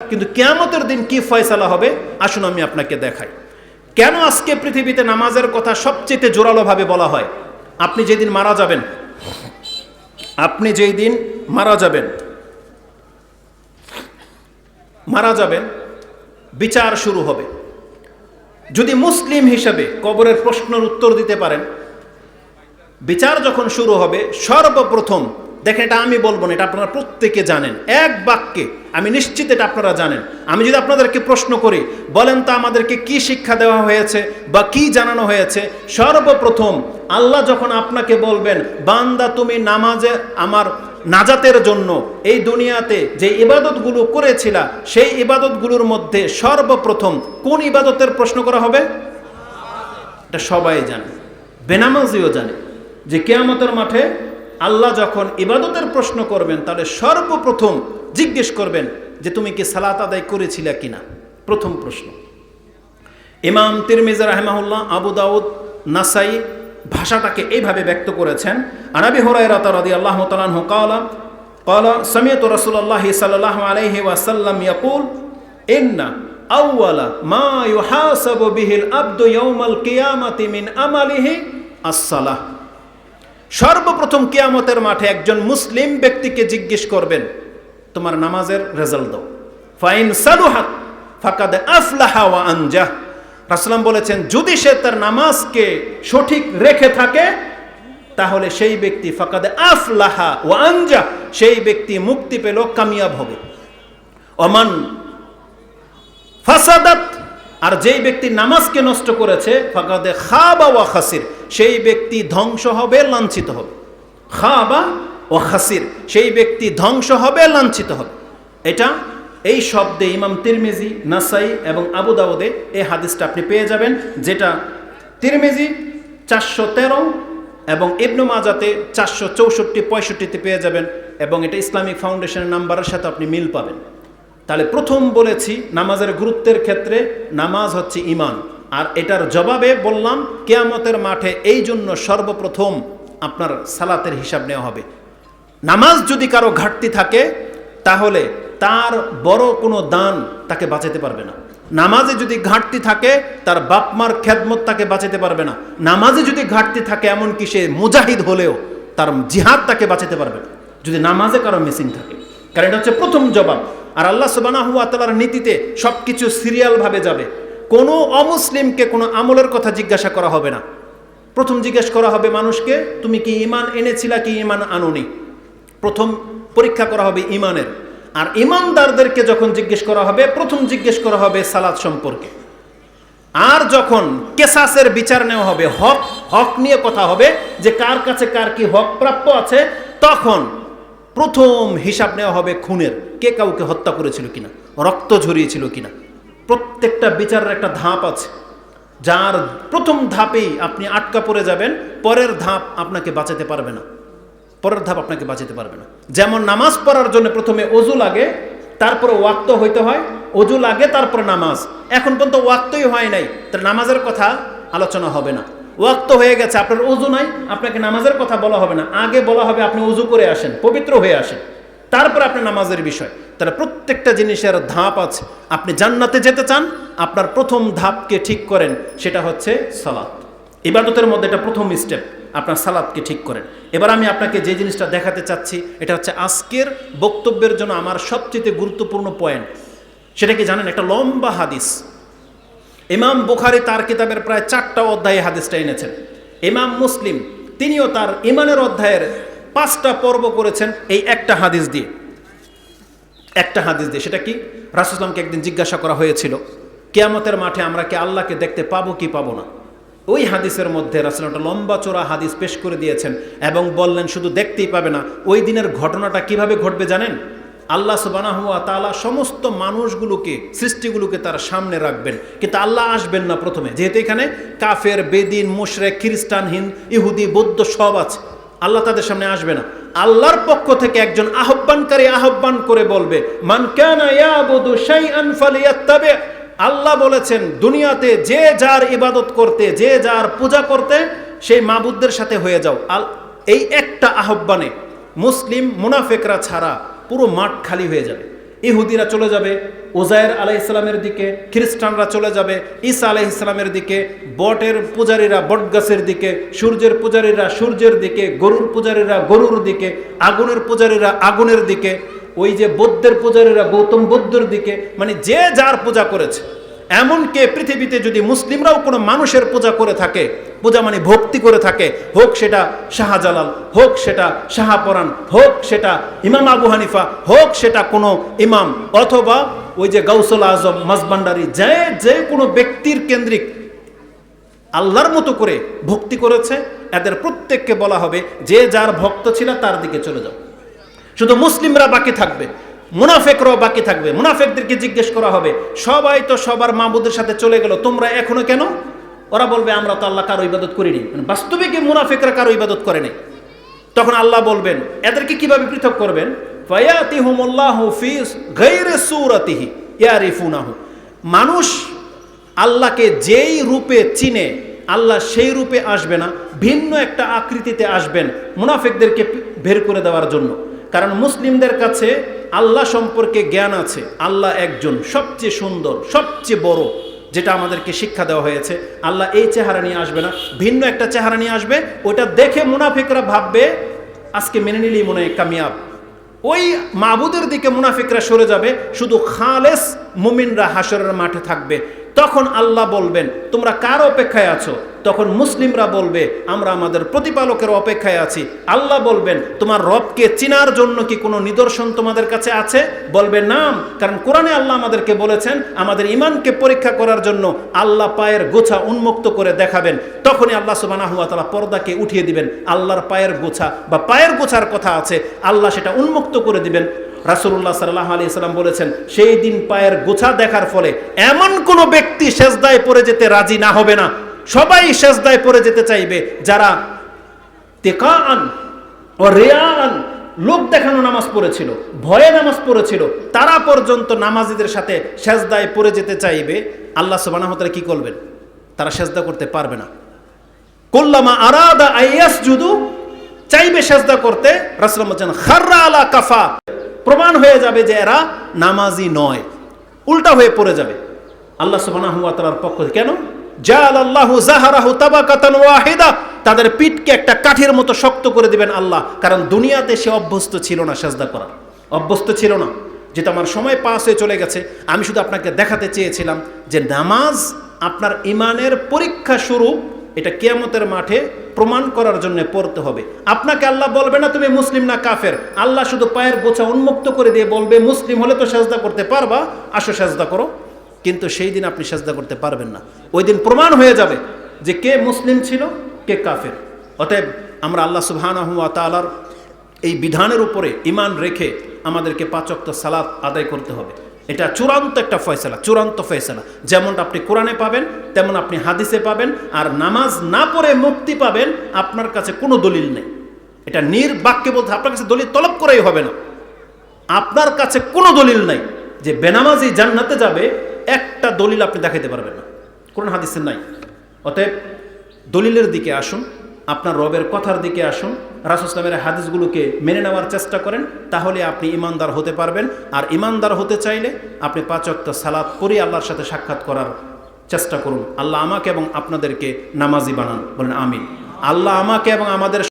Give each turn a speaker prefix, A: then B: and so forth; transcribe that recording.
A: কিন্তু কেয়ামতের দিন কি ফয়সালা হবে? আসুন আমি আপনাকে দেখাই। কেন আজকে পৃথিবীতে নামাজের কথা সবচেয়ে জোরালোভাবে বলা হয়? আপনি যেদিন মারা যাবেন, আপনি যেই দিন মারা যাবেন মারা যাবেন, বিচার শুরু হবে। যদি মুসলিম হিসেবে কবরের প্রশ্নের উত্তর দিতে পারেন, বিচার যখন শুরু হবে, সর্বপ্রথম দেখেন, এটা আমি বলব না, এটা আপনারা প্রত্যেকে জানেন। এক বাক্যে, আমি নিশ্চিত এটা আপনারা জানেন। আমি যদি আপনাদেরকে প্রশ্ন করি, বলেন তো আমাদেরকে কি শিক্ষা দেওয়া হয়েছে বা কি জানানো হয়েছে? সর্বপ্রথম, আল্লাহ যখন আপনাকে বলবেন, বান্দা, তুমি নামাজে আমার নাজাতের জন্য এই দুনিয়াতে যে ইবাদতগুলো করেছিলা, সেই ইবাদতগুলোর মধ্যে সর্বপ্রথম কোন ইবাদতের প্রশ্ন করা হবে? এটা সবাই জানে, বেনামাজিও জানে যে কেয়ামতের মাঠে আল্লাহ যখন ইবাদতের প্রশ্ন করবেন, তাহলে সর্বপ্রথম জিজ্ঞেস করবেন যে তুমি কি সালাত আদায় করেছিলে কিনা? প্রথম প্রশ্ন। ইমাম তিরমিজ রাহমাহুল্লাহ, আবু দাউদ, নাসাই ভাষাটাকে এইভাবে ব্যক্ত করেছেন আনাবি হুরায়রা রাদিয়াল্লাহু তাআলা আনহু ক্বালা ক্বালা সামিআতু রাসূলুল্লাহ সাল্লাল্লাহু আলাইহি ওয়াসাল্লাম ইয়াকুল, ইন্না আউওয়ালা মা ইউহাসাবু বিহিল আবদু ইয়াউমাল কিয়ামাতি মিন আমালিহি আস-সালাহ। সর্বপ্রথম কিয়ামতের মাঠে একজন মুসলিম ব্যক্তিকে জিজ্ঞেস করবেন, তোমার নামাজের রেজাল্ট দাও। ফাইন সালুহাত ফাকাদ আফলাহা ওয়া আনজাহ। রাসূলুল্লাহ বলেছেন, যদি সে তার নামাজকে সঠিক রেখে থাকে, তাহলে সেই ব্যক্তি ফাকাদ আফলাহা ওয়া আনজাহ, সেই ব্যক্তি মুক্তি পেল, কামিয়াব হবে। ওমান ফাসাদাত আর যেই ব্যক্তি নামাজকে নষ্ট করেছে, ফাকাদে খাবা ওয়া খাসির। সেই ব্যক্তি ধ্বংস হবে, লাঞ্ছিত হবে। খা বা ও খাসির। সেই ব্যক্তি ধ্বংস হবে, লাঞ্ছিত হবে। এটা এই শব্দে ইমাম তিরমিজি, নাসাই এবং আবু দাউদে এই হাদিসটা আপনি পেয়ে যাবেন, যেটা তিরমিজি চারশো তেরো এবং ইবনু মাজাতে চারশো চৌষট্টি পঁয়ষট্টিতে পেয়ে যাবেন এবং এটা ইসলামিক ফাউন্ডেশনের নাম্বারের সাথে আপনি মিল পাবেন। তাহলে প্রথম বলেছি নামাজের গুরুত্বের ক্ষেত্রে নামাজ হচ্ছে ইমান আর এটার জবাবে বললাম, কেয়ামতের মাঠে এই জন্য সর্বপ্রথম আপনার সালাতের হিসাব নেওয়া হবে। নামাজ যদি কারও ঘাটতি থাকে, তাহলে তার বড় কোনো দান তাকে বাঁচাতে পারবে না। নামাজে যদি ঘাটতি থাকে, তার বাপমার খেদমত তাকে বাঁচাতে পারবে না। নামাজে যদি ঘাটতি থাকে, এমনকি সে মুজাহিদ হলেও তার জিহাদ তাকে বাঁচাতে পারবে না। যদি নামাজে কারও মিসিং থাকে। কারণ এটা হচ্ছে প্রথম জবাব। আর আল্লাহ সুবানাহু আতালার নীতিতে সব কিছু সিরিয়ালভাবে যাবে। কোনো অমুসলিমকে কোনো আমলের কথা জিজ্ঞাসা করা হবে না। প্রথম জিজ্ঞেস করা হবে মানুষকে, তুমি কি ইমান এনেছিলা কি ইমান আনুনি? প্রথম পরীক্ষা করা হবে ইমানের আর ইমানদারদেরকে যখন জিজ্ঞেস করা হবে, প্রথম জিজ্ঞেস করা হবে সালাদ সম্পর্কে। আর যখন কেসাসের বিচার নেওয়া হবে, হক হক নিয়ে কথা হবে, যে কার কাছে কার কি হক প্রাপ্য আছে, তখন প্রথম হিসাব নেওয়া হবে খুনের। কে কাউকে হত্যা করেছিল কিনা? রক্ত ঝরিয়েছিল কিনা? প্রত্যেকটা বিচারের একটা ধাপ আছে। যার প্রথম ধাপেই আপনি আটকা পড়ে যাবেন, পরের ধাপ আপনাকে বাঁচাতে পারবে না। পরের ধাপ আপনাকে বাঁচাতে পারবে না। যেমন নামাজ পড়ার জন্য প্রথমে অজু লাগে, তারপরে ওয়াক্ত হইতে হয়। অজু লাগে, তারপরে নামাজ। এখন পর্যন্ত ওয়াক্তই হয় নাই। তার নামাজের কথা আলোচনা হবে না। ওয়াক্ত হয়ে গেছে, আপনার অজু নাই, আপনাকে নামাজের কথা বলা হবে না। আগে বলা হবে আপনি অজু করে আসেন, পবিত্র হয়ে আসেন। তারপর আপনার নামাজের বিষয়। তাহলে প্রত্যেকটা জিনিসের ধাপ আছে। আপনি জান্নাতে যেতে চান, আপনার প্রথম ধাপকে ঠিক করেন, সেটা হচ্ছে সালাত। ইবাদতের মধ্যে এটা প্রথম স্টেপ আপনার সালাদকে ঠিক করেন। এবার আমি আপনাকে যে জিনিসটা দেখাতে চাচ্ছি, এটা হচ্ছে আজকের বক্তব্যের জন্য আমার সবচেয়ে গুরুত্বপূর্ণ পয়েন্ট সেটা কি জানেন? একটা লম্বা হাদিস। ইমাম বুখারি তার কিতাবের প্রায় চারটা অধ্যায়ে হাদিসটা এনেছেন। ইমাম মুসলিম, তিনিও তার ইমানের অধ্যায়ের পাঁচটা পর্ব করেছেন এই একটা হাদিস দিয়ে। একটা হাদিস দিয়ে। সেটা কি? রাসুসলামকে একদিন জিজ্ঞাসা করা হয়েছিল, কেয়ামতের মাঠে আমরা কি আল্লাহকে দেখতে পাবো কি পাবো না? ওই হাদিসের মধ্যে রাসুল একটা লম্বা চোরা হাদিস পেশ করে দিয়েছেন এবং বললেন, শুধু দেখতেই পাবে না, ওই দিনের ঘটনাটা কীভাবে ঘটবে জানেন? আল্লাহ সুবানাহুয়া তালা সমস্ত মানুষগুলোকে, সৃষ্টিগুলোকে তার সামনে রাখবেন। কিন্তু আল্লাহ আসবেন না প্রথমে। যেহেতু এখানে কাফের, বেদিন খ্রিস্টান হিন্দ ইহুদি, বৌদ্ধ সব আছে। আল্লাহ তাদের সামনে আসবে না। আল্লাহর পক্ষ থেকে একজন আহ্বানকারী আহ্বান করে বলবে, মান ফালিয়াত্তাবি। আল্লাহ বলেছেন, দুনিয়াতে যে যার ইবাদত করতে, যে যার পূজা করতে, সেই মাবুদদের সাথে হয়ে যাও। আল, এই একটা আহ্বানে মুসলিম মুনাফেকরা ছাড়া পুরো মাঠ খালি হয়ে যাবে। ইহুদিরা চলে যাবে ওজায়ের আলাহ ইসলামের দিকে, খ্রিস্টানরা চলে যাবে, ঈসা আলাহ ইসলামের দিকে, বটের পূজারীরা বটগাছের দিকে, সূর্যের পূজারীরা সূর্যের দিকে, গরুর পূজারীরা গরুর দিকে, আগুনের পূজারীরা আগুনের দিকে, ওই যে বৌদ্ধের পূজারীরা গৌতম বুদ্ধের দিকে মানে যে যার পূজা করেছে। এমনকি পৃথিবীতে যদি মুসলিমরাও কোনো মানুষের পূজা করে থাকে, পূজা মানে ভক্তি করে থাকে, হোক সেটা শাহজালাল, হোক সেটা শাহপরান হোক সেটা ইমাম আবু হানিফা, হোক সেটা কোনো ইমাম, অথবা ওই যে গৌসল আজম, মাজবান্ডারি, যে যে কোনো ব্যক্তির কেন্দ্রিক আল্লাহর মতো করে ভক্তি করেছে, এদের প্রত্যেককে বলা হবে, যে যার ভক্ত ছিল তার দিকে চলে যাও। শুধু মুসলিমরা বাকি থাকবে। মুনাফেকরাও বাকি থাকবে। মুনাফেকদেরকে জিজ্ঞেস করা হবে, সবাই তো সবার মাবুদের সাথে চলে গেল, তোমরা এখনও কেন? ওরা বলবে, আমরা তো আল্লাহ কারও ইবাদত করিনি। মানে বাস্তবিক মুনাফেকরা কারও ইবাদত করেনি তখন আল্লাহ বলবেন, এদেরকে কীভাবে পৃথক করবেন? মানুষ আল্লাহকে যেই রূপে চিনে, আল্লাহ সেই রূপে আসবে না, ভিন্ন একটা আকৃতিতে আসবেন মুনাফেকদেরকে বের করে দেওয়ার জন্য। কারণ মুসলিমদের কাছে আল্লাহ সম্পর্কে জ্ঞান আছে, আল্লাহ একজন সবচেয়ে সুন্দর, সবচেয়ে বড়, যেটা আমাদেরকে শিক্ষা দেওয়া হয়েছে। আল্লাহ এই চেহারা নিয়ে আসবে না, ভিন্ন একটা চেহারা নিয়ে আসবে, ওটা দেখে মুনাফিকরা ভাববে, আজকে মেনে নিলেই মনে হয় কামিয়াব। ওই মাবুদের দিকে মুনাফিকরা সরে যাবে, শুধু খালেস মুমিনরা হাসরের মাঠে থাকবে। তখন আল্লাহ বলবেন, তোমরা কার অপেক্ষায় আছো? তখন মুসলিমরা বলবে, আমরা আমাদের প্রতিপালকের অপেক্ষায় আছি। আল্লাহ বলবেন, তোমার রবকে চিনার জন্য কি কোনো নিদর্শন তোমাদের কাছে আছে? বলবে, নাম। কারণ কোরআনে আল্লাহ আমাদেরকে বলেছেন, আমাদের ইমানকে পরীক্ষা করার জন্য আল্লাহ পায়ের গোছা উন্মুক্ত করে দেখাবেন। তখনই আল্লাহ সুবাহ তালা পর্দাকে উঠিয়ে দিবেন, আল্লাহর পায়ের গোছা বা পায়ের গোছার কথা আছে, আল্লাহ সেটা উন্মুক্ত করে দিবেন। রাসুল্লাহ সাল্লাহ আলি সাল্লাম বলেছেন, সেই দিন পায়ের গোছা দেখার ফলে এমন কোনো ব্যক্তি সেজদায় পড়ে যেতে রাজি না হবে না। সবাই সেজদায় পড়ে যেতে চাইবে, যারা তেকান ও রেয়ান লোক দেখানো নামাজ পড়েছিল, ভয়ে নামাজ পড়েছিল, তারা পর্যন্ত নামাজিদের সাথে সেজদায় পড়ে যেতে চাইবে, আল্লাহ সুবানাহতারা কি করবেন? তারা সেজদা করতে পারবে না। কল্লামা আরাদা আইয়াস জুদু চাইবে সেজদা করতে রাসুলাম খাররা আলা কাফা। প্রমাণ হয়ে যাবে যে এরা নামাজি নয়, উল্টা হয়ে পড়ে যাবে। আল্লাহ তাআলার পক্ষ থেকে। কেন? তাদের পিঠকে একটা কাঠের মতো শক্ত করে দিবেন আল্লাহ। কারণ দুনিয়াতে সে অভ্যস্ত ছিল না সাজদা করা অভ্যস্ত ছিল না। যেটা আমার সময় পাস হয়ে চলে গেছে, আমি শুধু আপনাকে দেখাতে চেয়েছিলাম যে নামাজ আপনার ইমানের পরীক্ষা স্বরূপ এটা কেয়ামতের মাঠে প্রমাণ করার জন্য পড়তে হবে। আপনাকে আল্লাহ বলবে না, তুমি মুসলিম না কাফের। আল্লাহ শুধু পায়ের গোছা উন্মুক্ত করে দিয়ে বলবে, মুসলিম হলে তো সাজদা করতে পারবা, আসো সাজদা করো। কিন্তু সেই দিন আপনি সাজদা করতে পারবেন না। ওই দিন প্রমাণ হয়ে যাবে যে কে মুসলিম ছিল, কে কাফের। অতএব আমরা আল্লাহ সুবহানাহুয়া তালার এই বিধানের উপরে ইমান রেখে আমাদেরকে পাচক্ত সালাত আদায় করতে হবে। এটা চূড়ান্ত একটা ফয়সলা, চূড়ান্ত ফয়সলা। যেমনটা আপনি কোরআনে পাবেন, তেমন আপনি হাদিসে পাবেন, আর নামাজ না পড়ে মুক্তি পাবেন, আপনার কাছে কোনো দলিল নেই। এটা নির্বাক্যে বলতে আপনার কাছে দলিল তলব করাই হবে না। আপনার কাছে কোনো দলিল নাই যে বেনামাজি জান্নাতে যাবে, একটা দলিল আপনি দেখাইতে পারবেন না। কোন হাদিসে নাই। অতএব দলিলের দিকে আসুন আপনার রবের কথার দিকে আসুন রাসুসলামের হাদিসগুলোকে মেনে নেওয়ার চেষ্টা করেন, তাহলে আপনি ইমানদার হতে পারবেন। আর ইমানদার হতে চাইলে আপনি পাঁচক্ত সালাদ পরে আল্লাহর সাথে সাক্ষাৎ করার চেষ্টা করুন। আল্লাহ আমাকে এবং আপনাদেরকে নামাজি বানান। বলেন, আমিন। আল্লাহ আমাকে এবং আমাদের